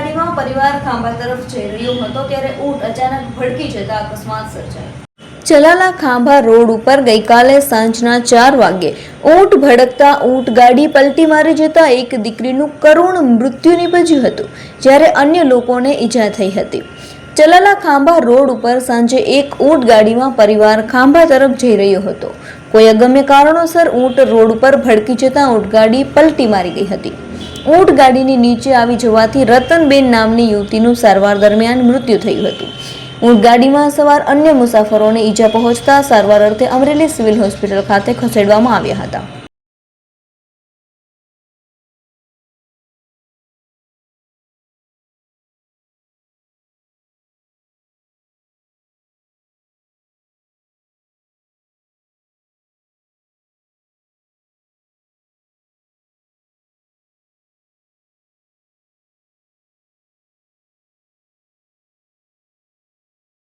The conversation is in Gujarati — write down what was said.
ગાડીમાં પરિવાર ખાંભા તરફ જઈ રહ્યો હતો ત્યારે ઊંટ અચાનક ભડકી જતા અકસ્માત સર્જાયો. ચલાલા ખાંભા રોડ ઉપર ગઈકાલે સાંજના ચાર વાગ્યે ઊંટ ભડકતા ઊંટ ગાડી પલટી મારી જતા એક દીકરીનું કરુણ મૃત્યુ નીપજ્યું હતું, જ્યારે અન્ય લોકોને ઈજા થઈ હતી. ચલાલા ખાંભા રોડ ઉપર સાંજે એક ઊંટ ગાડીમાં પરિવાર ખાંભા તરફ જઈ રહ્યો હતો. કોઈ અગમ્ય કારણોસર ઊંટ રોડ ઉપર ભડકી જતા ઊંટ ગાડી પલટી મારી ગઈ હતી. ઊંટ ગાડીની નીચે આવી જવાથી રતનબેન નામની યુવતીનું સારવાર દરમિયાન મૃત્યુ થયું હતું. ઊંટ ગાડીમાં સવાર અન્ય મુસાફરોને ઈજા પહોંચતા સારવાર અર્થે અમરેલી સિવિલ હોસ્પિટલ ખાતે ખસેડવામાં આવ્યા હતા.